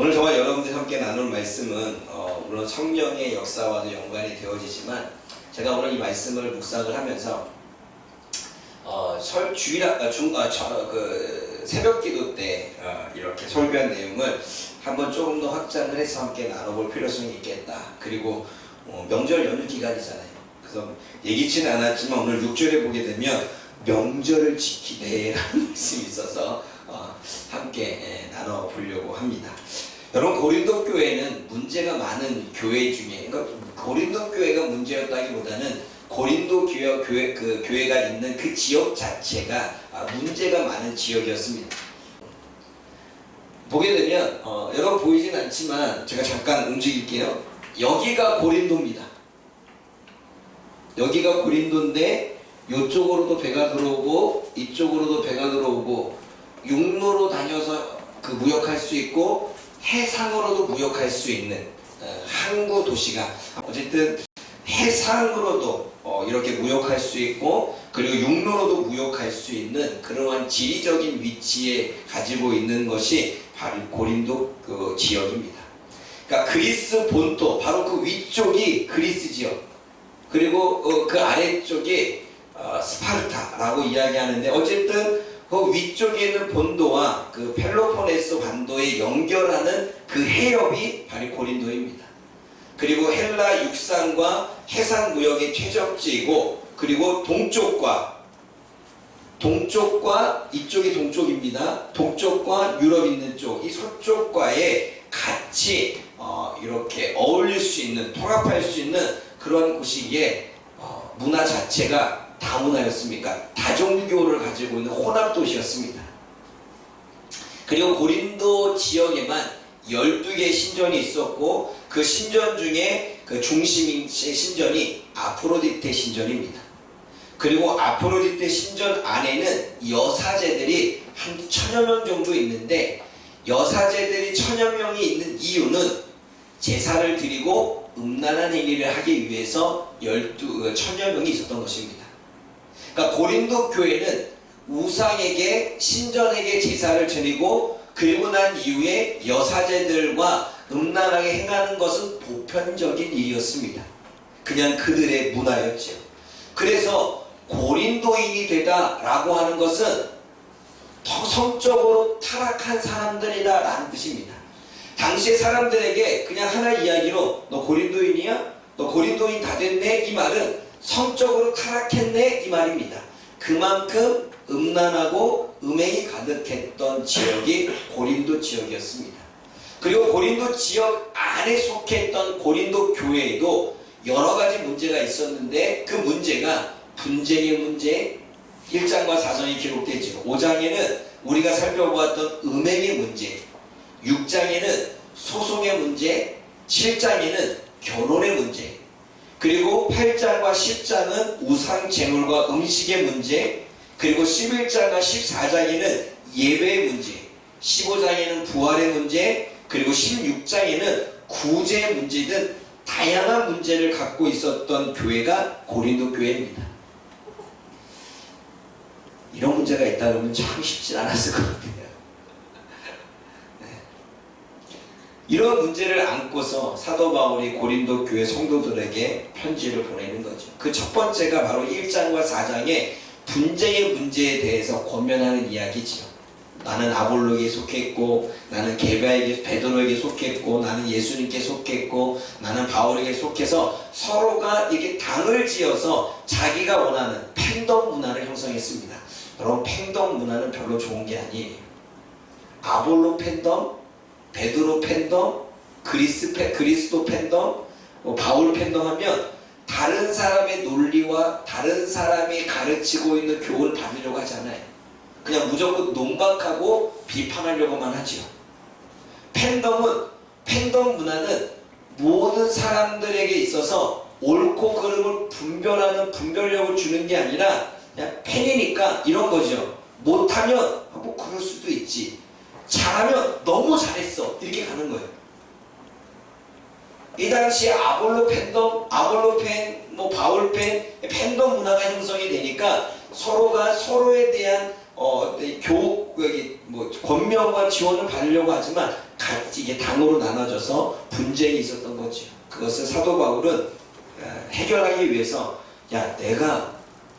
오늘 저와 여러분들 함께 나눌 말씀은 어, 물론 성령의 역사와도 연관이 되어지지만 제가 오늘 이 말씀을 묵상을 하면서 어, 설 주일 아, 중, 아, 저, 그 새벽기도 때 어, 이렇게 설교한 내용을 한번 조금 더 확장을 해서 함께 나눠볼 필요성이 있겠다. 그리고 어, 명절 연휴 기간이잖아요. 그래서 얘기치는 않았지만 오늘 6절에 보게 되면 명절을 지키되라는 말씀이 있어서 어, 함께 예, 나눠보려고 합니다. 여러분 고린도 교회는 문제가 많은 교회 중에 그러니까 고린도 교회가 문제였다기보다는 고린도 교회, 교회 그 교회가 있는 그 지역 자체가 아, 문제가 많은 지역이었습니다. 보게 되면 어, 여러분 보이진 않지만 제가 잠깐 움직일게요. 여기가 고린도입니다. 여기가 고린도인데 이쪽으로도 배가 들어오고 이쪽으로도 배가 들어오고 육로로 다녀서 그 무역할 수 있고 해상으로도 무역할 수 있는 어, 항구 도시가 어쨌든 해상으로도 어, 이렇게 무역할 수 있고 그리고 육로로도 무역할 수 있는 그러한 지리적인 위치에 가지고 있는 것이 바로 고린도 그 지역입니다. 그러니까 그리스 본토 바로 그 위쪽이 그리스 지역 그리고 어, 그 아래쪽이 어, 스파르타라고 이야기하는데 어쨌든 그 위쪽에 있는 본도와 그 펠로포네스 반도에 연결하는 그 해협이 바로 고린도입니다. 그리고 헬라 육상과 해상 무역의 최적지이고 그리고 동쪽과 동쪽과 이쪽이 동쪽입니다. 동쪽과 유럽 있는 쪽, 이 서쪽과의 같이 어, 이렇게 어울릴 수 있는 통합할 수 있는 그런 곳이기에 어, 문화 자체가 다문화였습니까? 다종교를 가지고 있는 혼합 도시였습니다. 그리고 고린도 지역에만 12개의 신전이 있었고 그 신전 중에 그 중심인 신전이 아프로디테 신전입니다. 그리고 아프로디테 신전 안에는 여사제들이 한 천여 명 정도 있는데 여사제들이 천여 명이 있는 이유는 제사를 드리고 음란한 행위를 하기 위해서 열두 천여 명이 있었던 것입니다. 그러니까 고린도 교회는 우상에게 신전에게 제사를 드리고 그리고 난 이후에 여사제들과 음란하게 행하는 것은 보편적인 일이었습니다. 그냥 그들의 문화였죠. 그래서 고린도인이 되다라고 하는 것은 더 성적으로 타락한 사람들이다 라는 뜻입니다. 당시의 사람들에게 그냥 하나 이야기로 너 고린도인이야? 너 고린도인 다 됐네? 이 말은 성적으로 타락했네? 이 말입니다. 그만큼 음란하고 음행이 가득했던 지역이 고린도 지역이었습니다. 그리고 고린도 지역 안에 속했던 고린도 교회에도 여러 가지 문제가 있었는데 그 문제가 분쟁의 문제 1장과 4장이 기록되죠. 5장에는 우리가 살펴보았던 음행의 문제 6장에는 소송의 문제 7장에는 결혼의 문제 그리고 8장과 10장은 우상 제물과 음식의 문제 그리고 11장과 14장에는 예배의 문제 15장에는 부활의 문제 그리고 16장에는 구제의 문제 등 다양한 문제를 갖고 있었던 교회가 고린도 교회입니다. 이런 문제가 있다 그러면 참 쉽지 않았을 것 같아요. 네. 이런 문제를 안고서 사도 바울이 고린도 교회 성도들에게 편지를 보내는 거죠. 그 첫 번째가 바로 1장과 4장의 분쟁의 문제에 대해서 권면하는 이야기지요. 나는 아볼로에게 속했고 나는 게바에게 베드로에게 속했고 나는 예수님께 속했고 나는 바울에게 속해서 서로가 이렇게 당을 지어서 자기가 원하는 팬덤 문화를 형성했습니다. 여러분 팬덤 문화는 별로 좋은 게 아니에요. 아볼로 팬덤, 베드로 팬덤, 그리스 팬, 그리스도 팬덤, 뭐 바울 팬덤 하면 다른 사람의 논리와 다른 사람이 가르치고 있는 교훈을 받으려고 하잖아요. 그냥 무조건 논박하고 비판하려고만 하지요. 팬덤은 팬덤 문화는 모든 사람들에게 있어서 옳고 그름을 분별하는 분별력을 주는 게 아니라 그냥 팬이니까 이런 거죠. 못하면 아, 뭐 그럴 수도 있지. 잘하면 너무 잘했어 이렇게 가는 거예요. 이 당시에 아볼로 팬덤, 아볼로 팬, 뭐 바울 팬, 팬덤 문화가 형성이 되니까 서로가 서로에 대한 어, 네, 교, 여기, 뭐, 그 권명과 지원을 받으려고 하지만 같이 이게 당으로 나눠져서 분쟁이 있었던 거죠. 그것을 사도 바울은 어, 해결하기 위해서 야 내가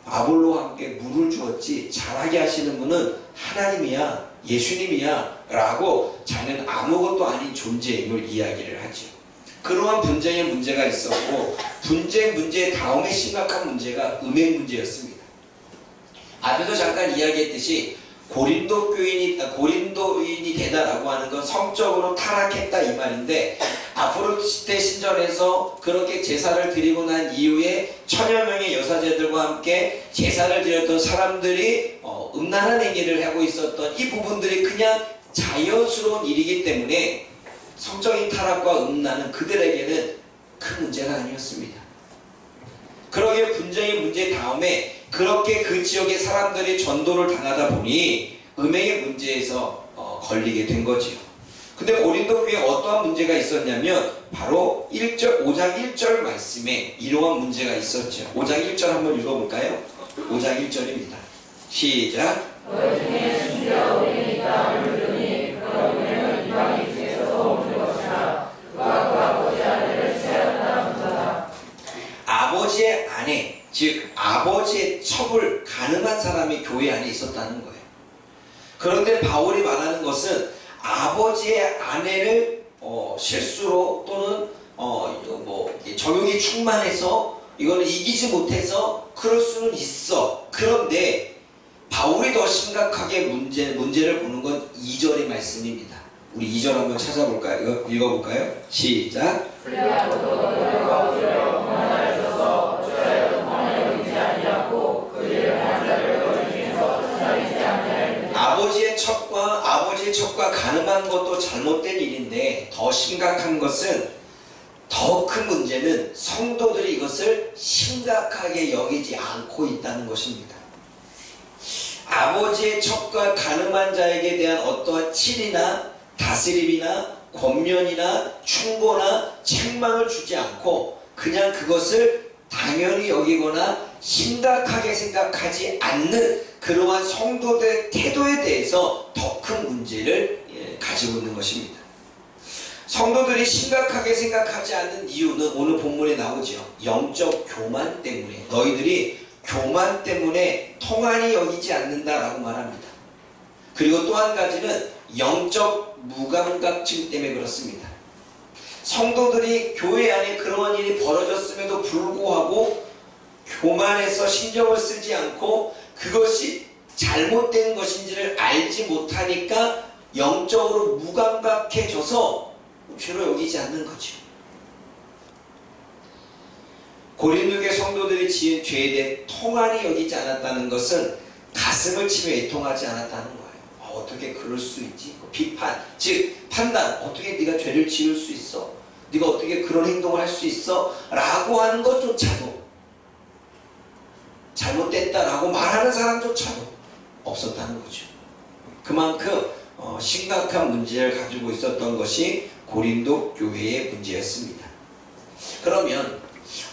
아볼로와 함께 물을 주었지 잘하게 하시는 분은 하나님이야 예수님이야 라고 자는 아무것도 아닌 존재임을 이야기를 하죠. 그러한 분쟁의 문제가 있었고 분쟁 문제 다음에 심각한 문제가 음행 문제였습니다. 앞에서 잠깐 이야기했듯이 고린도 교인이 아, 고린도인이 되다라고 하는 건 성적으로 타락했다 이 말인데 앞으로 시대 신전에서 그렇게 제사를 드리고 난 이후에 천여 명의 여사제들과 함께 제사를 드렸던 사람들이 어, 음란한 행위를 하고 있었던 이 부분들이 그냥 자연스러운 일이기 때문에 성적인 타락과 음란은 그들에게는 큰 문제가 아니었습니다. 그러게 분쟁의 문제 다음에 그렇게 그 지역의 사람들이 전도를 당하다 보니 음행의 문제에서 어, 걸리게 된 거지요. 근데 고린도 교회에 어떠한 문제가 있었냐면 바로 1절 5장 1절 말씀에 이러한 문제가 있었죠. 5장 1절 한번 읽어볼까요? 5장 1절입니다. 시작. 아버지의 아내, 즉 아버지의 첩을 가늠한 사람이 교회 안에 있었다는 거예요. 그런데 바울이 말하는 것은 아버지의 아내를 어, 실수로 또는 어, 뭐 적용이 충만해서 이거는 이기지 못해서 그럴 수는 있어. 그런데 바울이 더 심각하게 문제, 문제를 보는 건 2절의 말씀입니다. 우리 2절 한번 찾아볼까요? 읽어볼까요? 시작. 첩과 가늠한 것도 잘못된 일인데 더 심각한 것은 더 큰 문제는 성도들이 이것을 심각하게 여기지 않고 있다는 것입니다. 아버지의 첩과 가늠한 자에게 대한 어떠한 칠이나 다스림이나 권면이나 충고나 책망을 주지 않고 그냥 그것을 당연히 여기거나 심각하게 생각하지 않는 그러한 성도들의 태도에 대해서 더 큰 문제를 예, 가지고 있는 것입니다. 성도들이 심각하게 생각하지 않는 이유는 오늘 본문에 나오죠. 영적 교만 때문에 너희들이 교만 때문에 통한이 여기지 않는다라고 말합니다. 그리고 또 한 가지는 영적 무감각증 때문에 그렇습니다. 성도들이 교회 안에 그러한 일이 벌어졌음에도 불구하고 교만해서 신경을 쓰지 않고 그것이 잘못된 것인지를 알지 못하니까 영적으로 무감각해져서 죄로 여기지 않는 거죠. 고린도교 성도들이 지은 죄에 대해 통한이 여기지 않았다는 것은 가슴을 치며 애통하지 않았다는 거예요. 아, 어떻게 그럴 수 있지? 그 비판, 즉 판단. 어떻게 네가 죄를 지을 수 있어? 네가 어떻게 그런 행동을 할 수 있어? 라고 하는 것조차도 잘못됐다라고 말하는 사람조차도 없었다는 거죠. 그만큼 어, 심각한 문제를 가지고 있었던 것이 고린도 교회의 문제였습니다. 그러면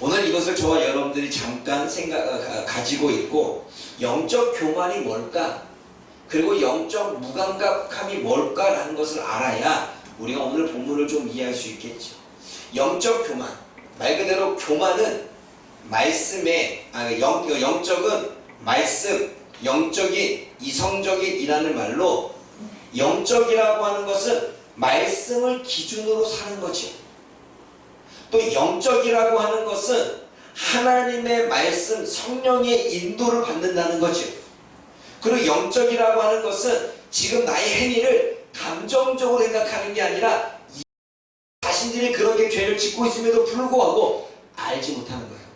오늘 이것을 저와 여러분들이 잠깐 생각 어, 가- 가지고 있고 영적 교만이 뭘까? 그리고 영적 무감각함이 뭘까라는 것을 알아야 우리가 오늘 본문을 좀 이해할 수 있겠죠. 영적 교만 말 그대로 교만은 말씀에 아, 영, 영적은 말씀, 영적인 이성적인이라는 말로 영적이라고 하는 것은 말씀을 기준으로 사는 거죠. 또 영적이라고 하는 것은 하나님의 말씀, 성령의 인도를 받는다는 거죠. 그리고 영적이라고 하는 것은 지금 나의 행위를 감정적으로 생각하는 게 아니라 자신들이 그렇게 죄를 짓고 있음에도 불구하고 알지 못하는 거예요.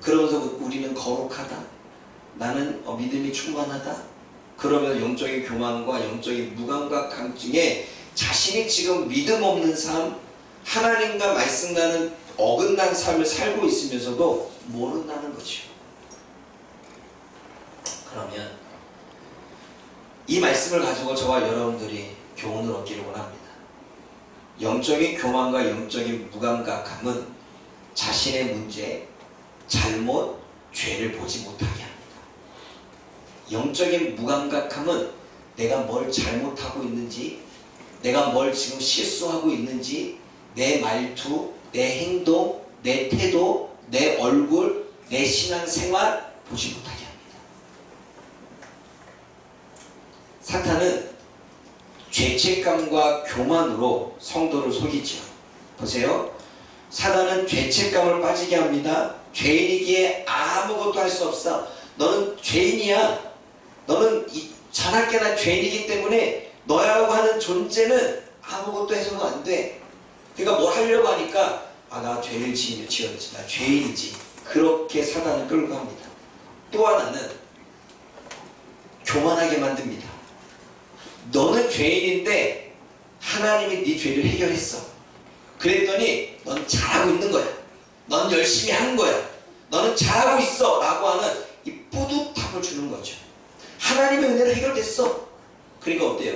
그러면서 우리는 거룩하다. 나는 어, 믿음이 충만하다. 그러면 영적인 교만과 영적인 무감각함증에 자신이 지금 믿음 없는 삶, 하나님과 말씀과는 어긋난 삶을 살고 있으면서도 모른다는 거죠. 그러면 이 말씀을 가지고 저와 여러분들이 교훈을 얻기를 원합니다. 영적인 교만과 영적인 무감각함은 자신의 문제, 잘못, 죄를 보지 못하게 합니다. 영적인 무감각함은 내가 뭘 잘못하고 있는지, 내가 뭘 지금 실수하고 있는지, 내 말투, 내 행동, 내 태도, 내 얼굴, 내 신앙생활 보지 못하게 합니다. 사탄은 죄책감과 교만으로 성도를 속이죠. 보세요. 사단은 죄책감을 빠지게 합니다. 죄인이기에 아무것도 할 수 없어. 너는 죄인이야. 너는 이 자나깨나 죄인이기 때문에 너라고 하는 존재는 아무것도 해서는 안 돼. 그러니까 뭘 하려고 하니까 아 나 죄를 지- 지었지. 나 죄인이지. 그렇게 사단을 끌고 갑니다. 또 하나는 교만하게 만듭니다. 너는 죄인인데 하나님이 네 죄를 해결했어. 그랬더니 넌 잘하고 있는 거야. 넌 열심히 한 거야. 너는 잘하고 있어. 라고 하는 이 뿌듯함을 주는 거죠. 하나님의 은혜로 해결됐어. 그러니까 어때요?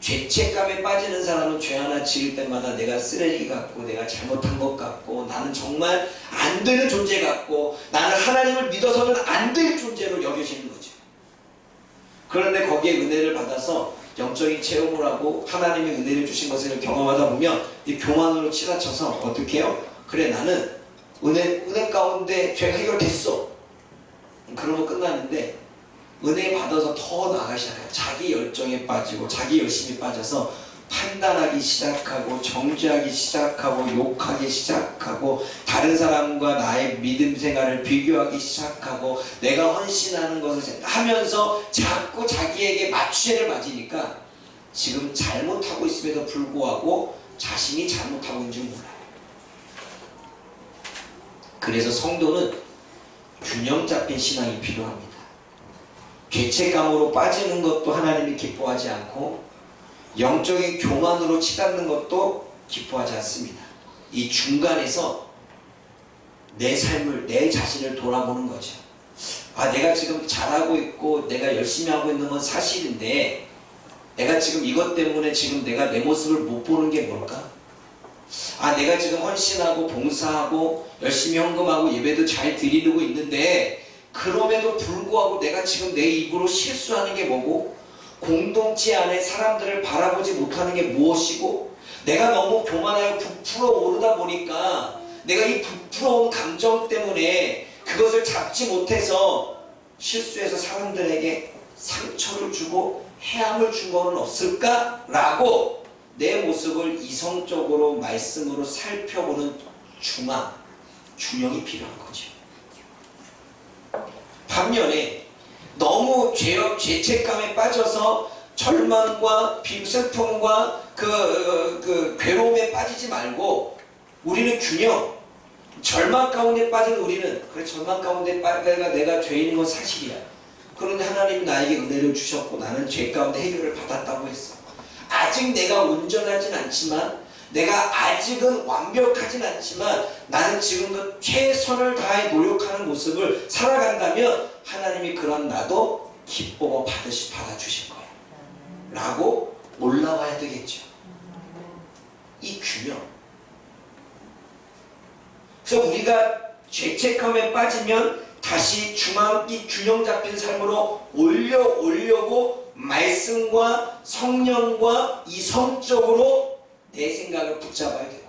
죄책감에 빠지는 사람은 죄 하나 지을 때마다 내가 쓰레기 같고 내가 잘못한 것 같고 나는 정말 안 되는 존재 같고 나는 하나님을 믿어서는 안 될 존재로 여겨지는 거죠. 그런데 거기에 은혜를 받아서 영적인 체험을 하고 하나님의 은혜를 주신 것을 경험하다 보면 이 교만으로 치닫혀서 어떻게 해요? 그래 나는 은혜, 은혜 가운데 죄가 해결됐어. 그러면 끝나는데 은혜 받아서 더 나아가기 시작해요. 자기 열정에 빠지고 자기 열심히 빠져서 판단하기 시작하고 정죄하기 시작하고 욕하기 시작하고 다른 사람과 나의 믿음 생활을 비교하기 시작하고 내가 헌신하는 것을 하면서 자꾸 자기에게 맞추애를 맞으니까 지금 잘못하고 있음에도 불구하고 자신이 잘못하고 있는 줄 몰라요. 그래서 성도는 균형 잡힌 신앙이 필요합니다. 죄책감으로 빠지는 것도 하나님이 기뻐하지 않고 영적인 교만으로 치닫는 것도 기뻐하지 않습니다. 이 중간에서 내 삶을 내 자신을 돌아보는 거죠. 아 내가 지금 잘하고 있고 내가 열심히 하고 있는 건 사실인데 내가 지금 이것 때문에 지금 내가 내 모습을 못 보는 게 뭘까? 아 내가 지금 헌신하고 봉사하고 열심히 헌금하고 예배도 잘 드리고 있는데 그럼에도 불구하고 내가 지금 내 입으로 실수하는 게 뭐고? 공동체 안에 사람들을 바라보지 못하는 게 무엇이고? 내가 너무 교만하여 부풀어 오르다 보니까 내가 이 부풀어온 감정 때문에 그것을 잡지 못해서 실수해서 사람들에게 상처를 주고 해함을 준 거는 없을까라고 내 모습을 이성적으로 말씀으로 살펴보는 중앙 균형이 필요한 거죠. 반면에 너무 죄, 죄책감에 빠져서 절망과 비- 슬픔과 그, 그 괴로움에 빠지지 말고 우리는 균형 절망 가운데 빠진 우리는 그래 절망 가운데 빠가 내가 죄인인 건 사실이야 그런데 하나님이 나에게 은혜를 주셨고 나는 죄 가운데 해결을 받았다고 했어 아직 내가 온전하진 않지만 내가 아직은 완벽하진 않지만 나는 지금도 최선을 다해 노력하는 모습을 살아간다면 하나님이 그런 나도 기뻐 받으시 받아주실 거야. 라고 올라와야 되겠죠. 이 균형. 그래서 우리가 죄책감에 빠지면 다시 중앙 이 균형 잡힌 삶으로 올려 올려고 말씀과 성령과 이 성적으로 내 생각을 붙잡아야 되고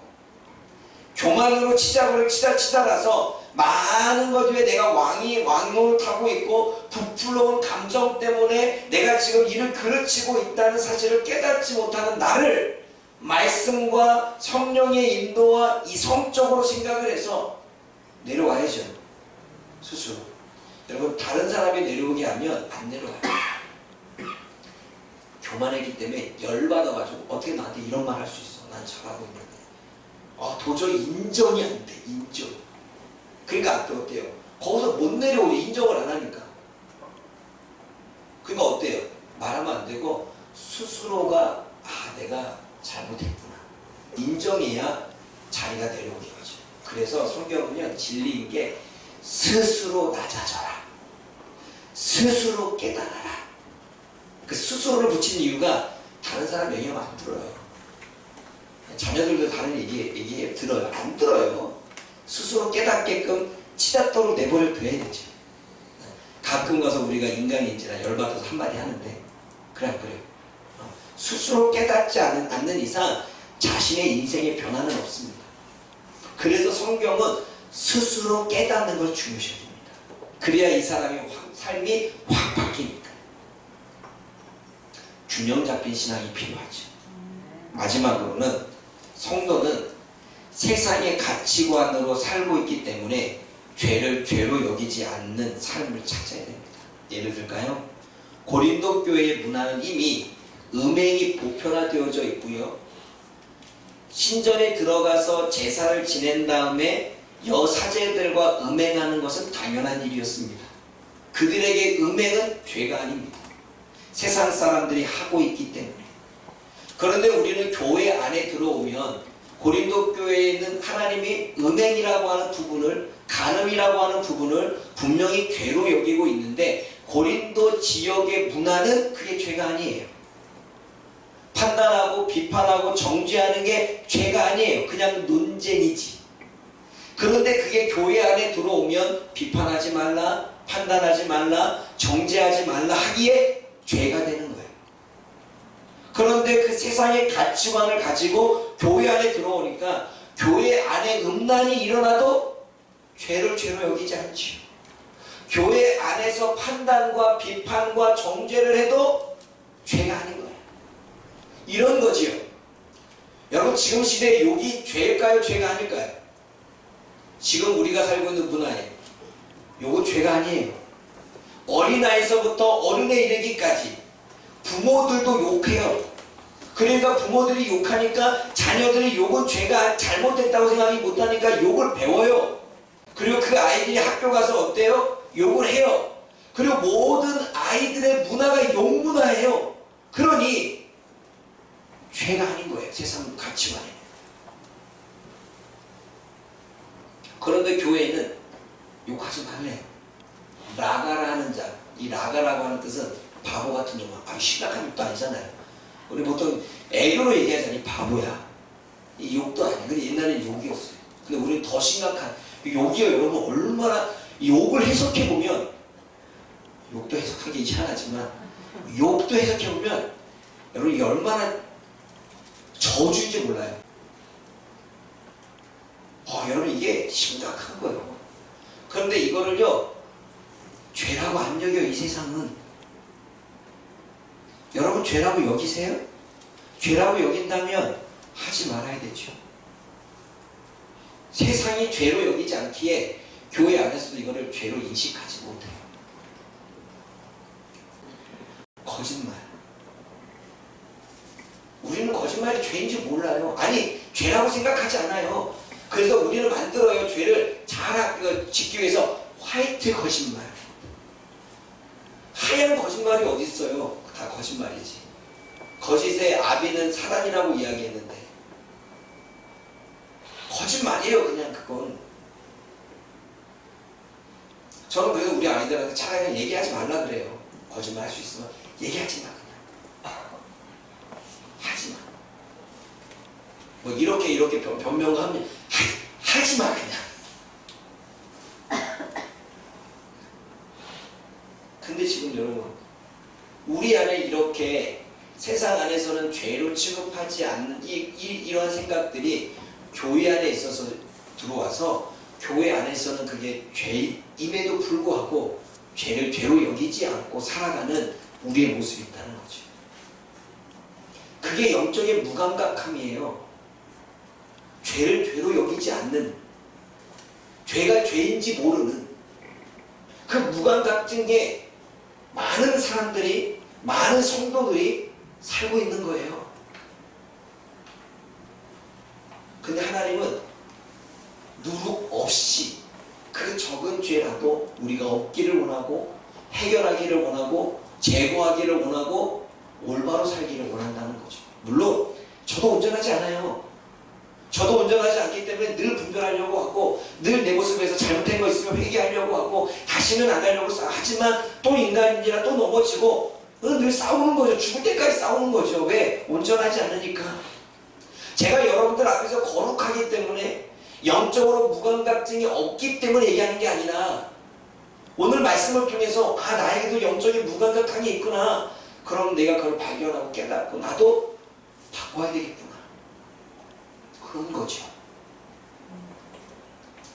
교만으로 치자고를 치다 치달아서 많은 것 위에 내가 왕이 왕노릇하고 있고 부풀어온 감정 때문에 내가 지금 이를 그르치고 있다는 사실을 깨닫지 못하는 나를 말씀과 성령의 인도와 이 성적으로 생각을 해서 내려와야죠. 스스로. 여러분 다른 사람이 내려오게 하면 안 내려와요 교만했기 때문에 열받아가지고 어떻게 나한테 이런 말 할 수 있어? 난 잘하고 있는데. 아 도저히 인정이 안 돼 인정. 그러니까 또 어때요? 거기서 못 내려오죠 인정을 안 하니까. 그러니까 어때요? 말하면 안 되고 스스로가 아 내가 잘못했구나. 인정해야 자리가 내려오겠죠 그래서 성경은요 진리인 게 스스로 낮아져라. 스스로 깨달아라 그 스스로를 붙인 이유가 다른 사람 얘기하면 안 들어요. 자녀들도 다른 얘기, 얘기 들어요. 안 들어요. 스스로 깨닫게끔 치닫도록 내버려 둬야 되죠. 가끔 가서 우리가 인간인지라 열받아서 한마디 하는데 그래 안 그래요? 어, 스스로 깨닫지 않는, 않는 이상 자신의 인생의 변화는 없습니다. 그래서 성경은 스스로 깨닫는 걸 중요시해 줍니다. 그래야 이 사람의 확- 삶이 확 바뀌니까. 균형 잡힌 신앙이 필요하죠. 마지막으로는 성도는 세상의 가치관으로 살고 있기 때문에 죄를 죄로 여기지 않는 삶을 찾아야 됩니다. 예를 들까요? 고린도 교회의 문화는 이미 음행이 보편화되어져 있고요. 신전에 들어가서 제사를 지낸 다음에 여사제들과 음행하는 것은 당연한 일이었습니다. 그들에게 음행은 죄가 아닙니다. 세상 사람들이 하고 있기 때문에. 그런데 우리는 교회 안에 들어오면 고린도 교회에 있는 하나님이 음행이라고 하는 부분을 간음이라고 하는 부분을 분명히 죄로 여기고 있는데 고린도 지역의 문화는 그게 죄가 아니에요. 판단하고 비판하고 정죄하는 게 죄가 아니에요. 그냥 논쟁이지. 그런데 그게 교회 안에 들어오면 비판하지 말라, 판단하지 말라, 정죄하지 말라 하기에 죄가 되는 거예요. 그런데 그 세상의 가치관을 가지고 교회 안에 들어오니까 교회 안에 음란이 일어나도 죄를 죄로 여기지 않지요. 교회 안에서 판단과 비판과 정죄를 해도 죄가 아닌 거예요. 이런 거지요. 여러분 지금 시대에 욕이 죄일까요? 죄가 아닐까요? 지금 우리가 살고 있는 문화에 욕은 죄가 아니에요. 어린아이서부터 어른에 이르기까지 부모들도 욕해요. 그러니까 부모들이 욕하니까 자녀들이 욕은 죄가 잘못됐다고 생각이 못하니까 욕을 배워요. 그리고 그 아이들이 학교 가서 어때요? 욕을 해요. 그리고 모든 아이들의 문화가 욕 문화예요. 그러니 죄가 아닌 거예요. 세상 가치관에. 그런데 교회는 욕하지 말래요. 라가라는 자, 이 라가라고 하는 뜻은 바보 같은 놈아. 아, 심각한 욕도 아니잖아요. 우리 보통 애교로 얘기하자니 바보야. 이 욕도 아니야. 근데 옛날엔 욕이었어요. 근데 우리는 더 심각한 이 욕이요. 여러분 얼마나 이 욕을 해석해 보면 욕도 해석하기 희한하지만 욕도 해석해 보면 여러분 이게 얼마나 저주인지 몰라요. 어, 여러분 이게 심각한 거예요. 그런데 이거를요 죄라고 안 여겨 이 세상은. 여러분 죄라고 여기세요? 죄라고 여긴다면 하지 말아야 되죠. 세상이 죄로 여기지 않기에 교회 안에서도 이거를 죄로 인식하지 못해요. 거짓말. 우리는 거짓말이 죄인지 몰라요. 아니, 죄라고 생각하지 않아요. 그래서 우리는 만들어요. 죄를 잘 이거 짓기 위해서 화이트 거짓말. 하얀 거짓말이 어디 있어요? 다 거짓말이지. 거짓의 아비는 사단이라고 이야기했는데 거짓말이에요. 그냥 그건. 저는 그래서 우리 아이들한테 차라리 얘기하지 말라 그래요. 거짓말 할 수 있으면 얘기하지 마 그냥. 하지 마. 뭐 이렇게 이렇게 변- 변명하면 하, 하지 마 그냥. 근데 지금 여러분 우리 안에 이렇게 세상 안에서는 죄로 취급하지 않는 이, 이, 이러한 생각들이 교회 안에 있어서 들어와서 교회 안에서는 그게 죄임에도 불구하고 죄를 죄로 여기지 않고 살아가는 우리의 모습이 있다는 거죠. 그게 영적인 무감각함이에요. 죄를 죄로 여기지 않는 죄가 죄인지 모르는 그 무감각증 게 많은 사람들이 많은 성도들이 살고 있는 거예요. 근데 하나님은 누룩 없이 그 적은 죄라도 우리가 없기를 원하고 해결하기를 원하고 제거하기를 원하고 올바로 살기를 원한다는 거죠. 물론 저도 온전하지 않아요. 저도 온전하지 않기 때문에 늘 분별하려고 하고 늘 내 모습에서 잘못된 거 있으면 회개하려고 하고 다시는 안 하려고 써. 하지만 또 인간인지라 또 넘어지고 늘 싸우는 거죠. 죽을 때까지 싸우는 거죠. 왜? 온전하지 않으니까. 제가 여러분들 앞에서 거룩하기 때문에 영적으로 무감각증이 없기 때문에 얘기하는 게 아니라 오늘 말씀을 통해서 아 나에게도 영적인 무감각함이 있구나. 그럼 내가 그걸 발견하고 깨닫고 나도 바꿔야 되겠구나. 그런 거죠.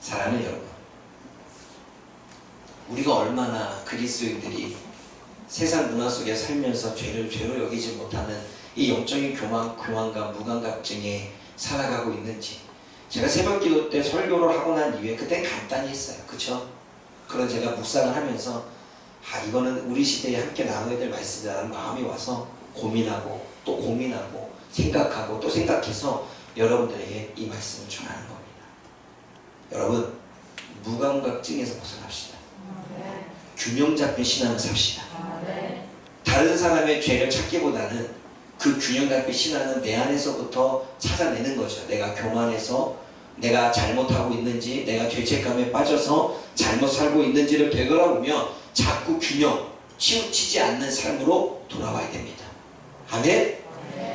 사랑하는 여러분, 우리가 얼마나 그리스도인들이 세상 문화 속에 살면서 죄를 죄로 여기지 못하는 이 영적인 교만, 교만감, 무감각증에 살아가고 있는지 제가 새벽 기도 때 설교를 하고 난 이후에 그때 간단히 했어요. 그쵸? 그런 제가 묵상을 하면서 아 이거는 우리 시대에 함께 나눠야 될 말씀이라는 마음이 와서 고민하고 또 고민하고 생각하고 또 생각해서 여러분들에게 이 말씀을 전하는 겁니다. 여러분 무감각증에서 벗어납시다. 균형 잡힌 신앙을 삽시다. 다른 사람의 죄를 찾기보다는 그 균형 잡힌 신앙은 내 안에서부터 찾아내는 거죠. 내가 교만해서 내가 잘못하고 있는지, 내가 죄책감에 빠져서 잘못 살고 있는지를 되돌아보며 자꾸 균형, 치우치지 않는 삶으로 돌아와야 됩니다. 아멘?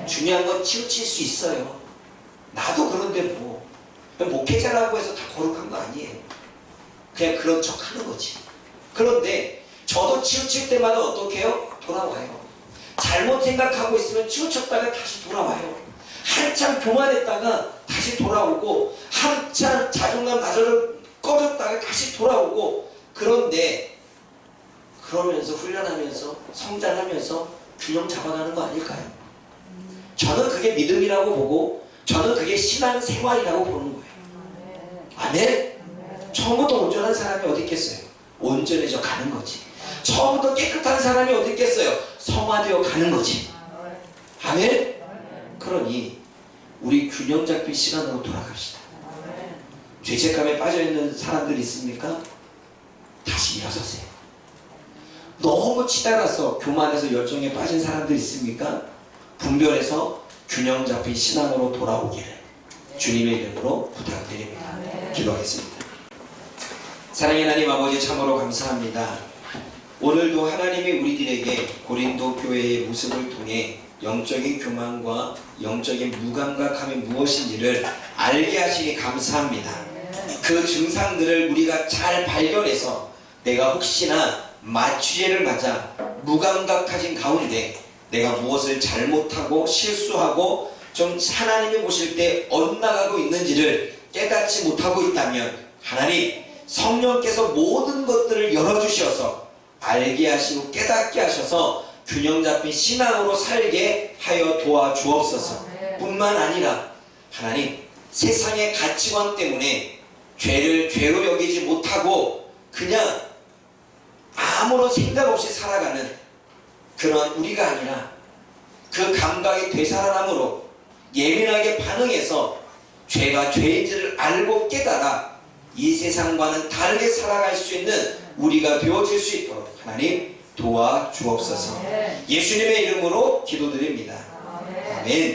중요한 건 치우칠 수 있어요. 나도 그런데 뭐 목회자라고 해서 다 거룩한 거 아니에요. 그냥 그런 척 하는 거지. 그런데 저도 치우칠 때마다 어떻게 해요? 돌아와요. 잘못 생각하고 있으면 치우쳤다가 다시 돌아와요. 한참 교만했다가 다시 돌아오고 한참 자존감 낮아져 꺼졌다가 다시 돌아오고 그런데 그러면서 훈련하면서 성장하면서 균형 잡아가는 거 아닐까요? 저는 그게 믿음이라고 보고 저는 그게 신앙 생활이라고 보는 거예요. 아멘? 처음부터 온전한 사람이 어디 있겠어요? 온전해져 가는 거지. 처음부터 깨끗한 사람이 어디 있겠어요? 성화되어 가는 거지. 아멘? 그러니 우리 균형 잡힌 시간으로 돌아갑시다. 죄책감에 빠져 있는 사람들 있습니까? 다시 일어서세요. 너무 치달아서 교만해서 열정에 빠진 사람들 있습니까? 분별해서 균형 잡힌 신앙으로 돌아오기를 주님의 이름으로 부탁드립니다. 기도하겠습니다. 사랑의 하나님 아버지 참으로 감사합니다. 오늘도 하나님이 우리들에게 고린도 교회의 모습을 통해 영적인 교만과 영적인 무감각함이 무엇인지를 알게 하시니 감사합니다. 그 증상들을 우리가 잘 발견해서 내가 혹시나 마취제를 맞아 무감각해진 가운데 내가 무엇을 잘못하고 실수하고 좀 하나님이 보실 때 엇나가고 있는지를 깨닫지 못하고 있다면 하나님 성령께서 모든 것들을 열어주셔서 알게 하시고 깨닫게 하셔서 균형 잡힌 신앙으로 살게 하여 도와주옵소서. 뿐만 아니라 하나님 세상의 가치관 때문에 죄를 죄로 여기지 못하고 그냥 아무런 생각 없이 살아가는 그런 우리가 아니라 그 감각이 되살아남으로 예민하게 반응해서 죄가 죄인지를 알고 깨달아 이 세상과는 다르게 살아갈 수 있는 우리가 되어질 수 있도록 하나님 도와주옵소서 예수님의 이름으로 기도드립니다. 아멘.